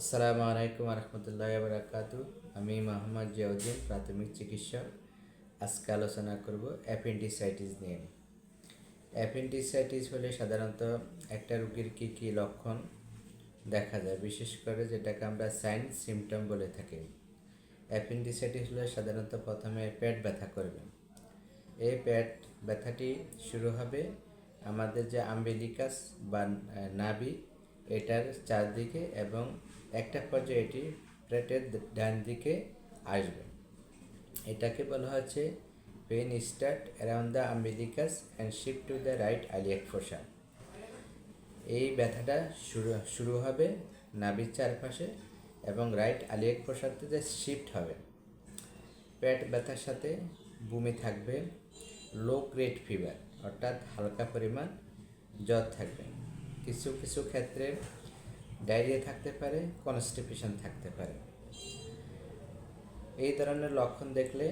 আসসালামু আলাইকুম রহমতুল্লাহ বারাকাতু। আমি মোহাম্মদ জিয়াউদ্দিন, প্রাথমিক চিকিৎসক। আজকে আলোচনা করব অ্যাপেন্ডিসাইটিস নিয়ে। অ্যাপেন্ডিসাইটিস হলে সাধারণত একটা রোগীর কী কী লক্ষণ দেখা যায়, বিশেষ করে যেটাকে আমরা সাইন সিমটম বলে থাকি। অ্যাপেন্ডিসাইটিস হলে সাধারণত প্রথমে পেট ব্যথা করবে। এই পেট ব্যথাটি শুরু হবে আমাদের যে আম্বেলিকাস বা নাভি এটার চারদিকে এবং একটা পর্যায়ে এটি পেটের ডান দিকে আসবে। এটাকে বলা হচ্ছে pain start around the umbilicus and shift to the right iliac fossa. এই ব্যথাটা শুরু শুরু হবে নাভির চারপাশে এবং রাইট আলিয়াক প্রসাদতে যে শিফট হবে। পেট ব্যথার সাথে বমি থাকবে, লো গ্রেড ফিভার, অর্থাৎ হালকা পরিমাণ জ্বর থাকবে। কিছু কিছু ক্ষেত্রে ডায়রিয়া থাকতে পারে, কনস্টিপেশন থাকতে পারে। এই ধরনের লক্ষণ দেখলে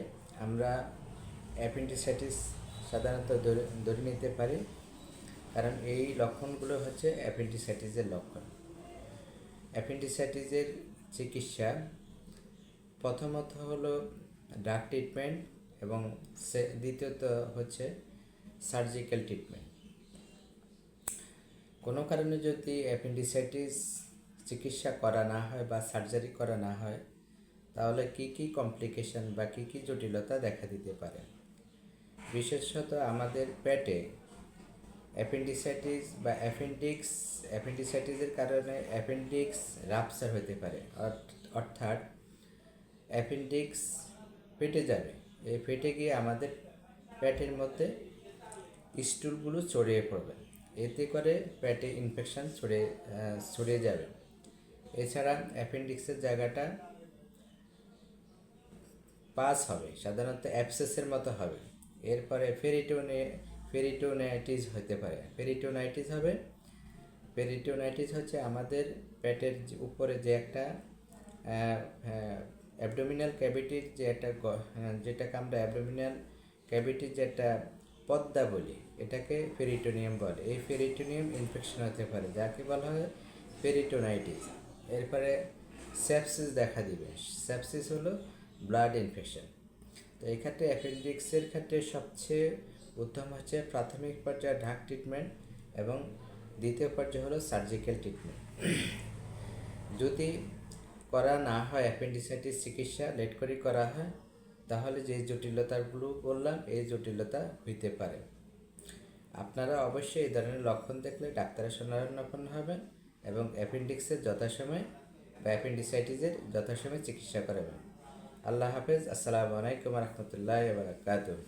আমরা অ্যাপেন্ডিসাইটিস সাধারণত ধরে নিতে পারি, কারণ এই লক্ষণগুলো হচ্ছে অ্যাপেন্ডিসাইটিসের লক্ষণ। অ্যাপেন্ডিসাইটিসের চিকিৎসা প্রথমত হলো ড্রাগ ট্রিটমেন্ট এবং দ্বিতীয়ত হচ্ছে সার্জিক্যাল ট্রিটমেন্ট কোনো কারণে যদি অ্যাপেন্ডিসাইটিস চিকিৎসা করা না হয় বা সার্জারি করা না হয়, তাহলে কি কি কমপ্লিকেশন বা কী কী জটিলতা দেখা দিতে পারে? বিশেষত আমাদের পেটে অ্যাপেন্ডিসাইটিস বা অ্যাপেন্ডিক্স, অ্যাপেন্ডিসাইটিসের কারণে অ্যাপেন্ডিক্স রাপচার হতে পারে। অর্থাৎ অ্যাপেন্ডিক্স ফেটে যাবে। এই ফেটে গিয়ে আমাদের পেটের মধ্যে স্টুলগুলো ছড়িয়ে পড়বে। এতে করে পেটে ইনফেকশান ছড়ে ছড়িয়ে যাবে। এছাড়া অ্যাপেন্ডিক্সের জায়গাটা পাস হবে, সাধারণত অ্যাপসেসের মতো হবে। এরপরে ফেরিটোনে ফেরিটোনাইটিস হতে পারে। ফেরিটোনাইটিস হবে পেরিটোনাইটিস হচ্ছে আমাদের পেটের উপরে যে একটা অ্যাবডোমিনাল ক্যাভিটির যে একটা যেটাকে আমরা অ্যাবডোমিনাল ক্যাভিটির যে একটা পদ্মা বলি এটাকে ফেরিটোনিয়াম বলে। এই ফেরিটোনিয়াম ইনফেকশন হতে পারে, যাকে বলা হয় পেরিটোনাইটিস এরপরে সেপসিস দেখা দিবে। সেপসিস হলো ব্লাড ইনফেকশন তো এই ক্ষেত্রে অ্যাপেন্ডিক্সের ক্ষেত্রে সবচেয়ে উত্তম হচ্ছে প্রাথমিক পর্যায়ে ঢাক ট্রিটমেন্ট এবং দ্বিতীয় পর্যায়ে হলো সার্জিক্যাল ট্রিটমেন্ট যদি করা না হয় অ্যাপেন্ডিসাইটিস চিকিৎসা, লেট করে করা হয় তাহলে যে জটিলতাগুলো বললাম, এই জটিলতা হইতে পারে। আপনারা অবশ্যই এই ধরনের লক্ষণ দেখলে ডাক্তারের শরণাপন্ন হবেন এবং অ্যাপেন্ডিক্সের যথাসময়ে বা অ্যাপেন্ডিসাইটিসের যথাসময়ে চিকিৎসা করাবেন। আল্লাহ হাফেজ। আসসালামু আলাইকুম রহমতুল্লাহ বারকাতুহ।